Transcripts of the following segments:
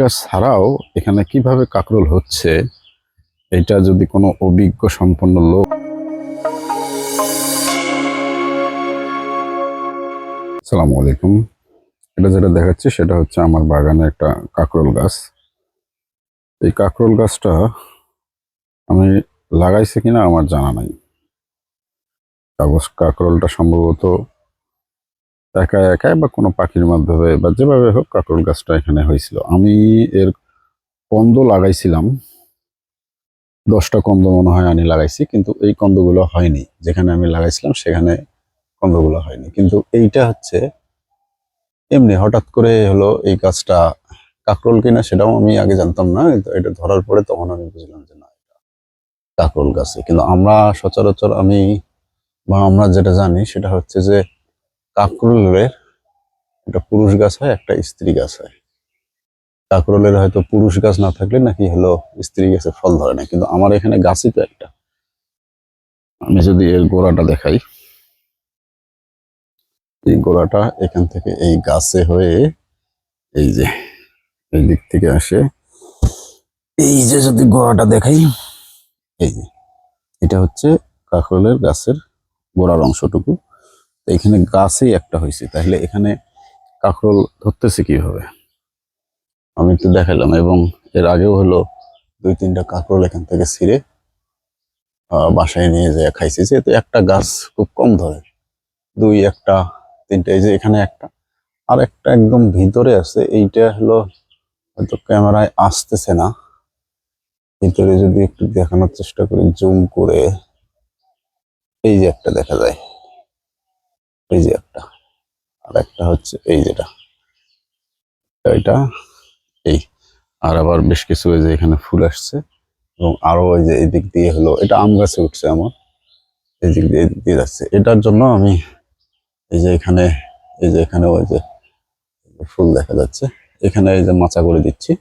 গাছ ছাড়াও এখানে কীভাবে কাকরোল হচ্ছে, এটা যদি কোনো অভিজ্ঞ সম্পন্ন লোক আসসালামু আলাইকুম। এটা যেটা দেখাচ্ছি সেটা হচ্ছে আমার বাগানে একটা কাকরোল গাছ। এই কাকরোল গাছটা আমি লাগাইছি কিনা আমার জানা নাই। কাগজ কাকরোলটা সম্ভবত একা একাই বা কোনো পাখির মাধ্যমে বা যেভাবে হোক কাকরোল গাছটা এখানে হয়েছিল। আমি এর কন্দ লাগাইছিলাম। দশটা কন্দ মনে হয় আমি লাগাইছি, কিন্তু এই কন্দগুলো হয়নি। যেখানে আমি লাগাইছিলাম, সেখানে কন্দগুলো হয়নি। কিন্তু এইটা হচ্ছে এমনি হঠাৎ করে হলো এই গাছটা কাকরোল কিনা সেটাও আমি আগে জানতাম না এটা ধরার পরে তখন আমি বুঝলাম যে না, এটা কাকরোল গাছে। কিন্তু আমরা সচরাচর আমি বা আমরা যেটা জানি সেটা হচ্ছে যে কাকরোলের একটা পুরুষ গাছ হয়, একটা স্ত্রী গাছ হয়। কাকরোলের হয়তো পুরুষ গাছ না থাকলে নাকি হলো স্ত্রী গাছে ফল ধরে না, কিন্তু আমার এখানে গাছই তো একটা। আমি যদি এর গোড়াটা দেখাই। এই গোড়াটা এখান থেকে এই গাছে হয়ে এই যে এই দিক থেকে আসে। এই যে যদি গোড়াটা দেখাই, এই যে। এটা হচ্ছে কাকরোলের গাছের গোড়ার অংশটুকু। এখানে গাছেই একটা হয়েছে। তাহলে এখানে কাকরোল ধরতেছে কীভাবে? আমি একটু দেখালাম এবং এর আগেও হলো দুই, তিনটা কাকরোল এখান থেকে ছিঁড়ে বাসায় নিয়ে যায় খাইছি। যেহেতু একটা গাছ খুব কম ধরে, দুই, একটা, তিনটা, এই যে এখানে একটা। আর একটা একদম ভিতরে আছে, এইটা হলো হয়তো ক্যামেরায় আসতেছে না। ভিতরে যদি একটু দেখানোর চেষ্টা করি, জুম করে, এই যে একটা দেখা যায়। যে একটা হচ্ছে এই যেটা। এটা, এই। আর আবার বেশ কিছু এই যে এখানে ফুল আসছে এবং আরও ওই যে এই দিক দিয়ে হলো, এটা আম গাছে উঠছে আমার। এই দিক দিয়ে এই দিক দিয়ে যাচ্ছে। এটার জন্য আমি এই যে এখানে, এই যে এখানে ওই যে ফুল দেখা যাচ্ছে। এখানে এই যে মাচা করে দিচ্ছি।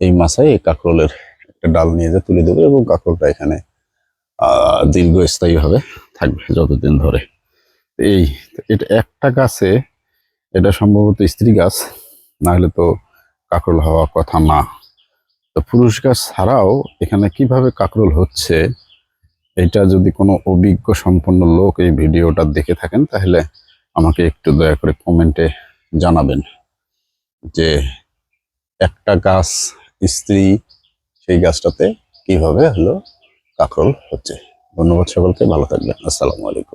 এই মাচায় এই কাঁকরোলের একটা ডাল নিয়ে যে তুলে দেবে এবং কাঁকরোলটা এখানে আহ দীর্ঘস্থায়ী ভাবে থাকবে যতদিন ধরে। এই, এটা একটা গাছে এটা সম্ভবত স্ত্রী গাছ না হলে তো কাকরোল হওয়ার কথা না। তো পুরুষ গাছ ছাড়াও এখানে কীভাবে কাকরোল হচ্ছে, এটা যদি কোনো অভিজ্ঞ সম্পন্ন লোক এই ভিডিওটা দেখে থাকেন, তাহলে আমাকে একটু দয়া করে কমেন্টে জানাবেন যে একটা গাছ স্ত্রী, সেই গাছটাতে কীভাবে হলো কাকরোল হচ্ছে। ধন্যবাদ সকলকে, ভালো থাকবেন। আসসালামু আলাইকুম।